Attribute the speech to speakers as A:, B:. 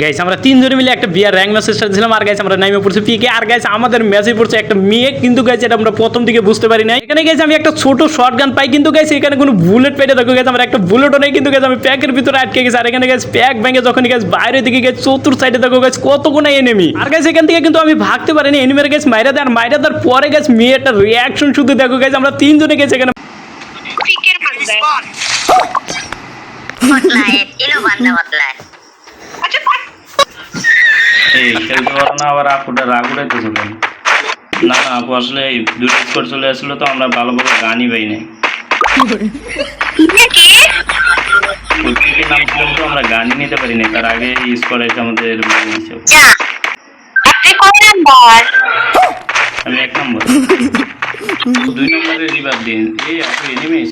A: Guys আমরা তিনজনে মিলে একটা বিয়ার র্যাঙ্ক ম্যাচ স্টার্ট ছিলাম আর গাইস আমরা নাইমে পড়ছি পিকে আর গাইস আমাদের ম্যাচে পড়ছে একটা মেয়ে কিন্তু গাইস এটা আমরা প্রথম দিকে বুঝতে পারি না এখানে গাইস আমি একটা ছোট শর্ট গান পাই কিন্তু গাইস এখানে কোনো বুলেট পেটে দেখো গাইস আমরা একটা বুলেটও নেই কিন্তু গাইস আমি প্যাকের ভিতরে আটকে গেছি। আর এখানে গাইস প্যাক ভেঙে যখন গাইস বাইরে দিকে গাইস চতুর সাইডে দেখো গাইস কত কোনা এনিমি আর গাইস এখান থেকে কিন্তু আমি ভাগতে পারিনি এনিমের গাইস মাইরা দেয় আর মাইরা দেওয়ার পরে গাইস মেয়েটার রিয়াকশন শুধু দেখো গাইস আমরা তিনজনে গেছি এখানে
B: পিকের
C: বান্দা বদলায়
B: আচ্ছা থাক।
D: এই খেলতে পারো না আবার আপুটা রাগ উঠাইতেছে কেন না না আপু আসলে দুটো স্কোর চলে আসলো তো আমরা ভালোভাবে গানই পাই নাই। প্রত্যেকের নাম ছিল তো আমরা গানই নিতে পারি নাই তার আগে স্কোর এসে আমাদের
B: নাম্বার?
D: আমি এক নম্বর। দুই নম্বরের রিভার দিন এই আপু এনিমিস।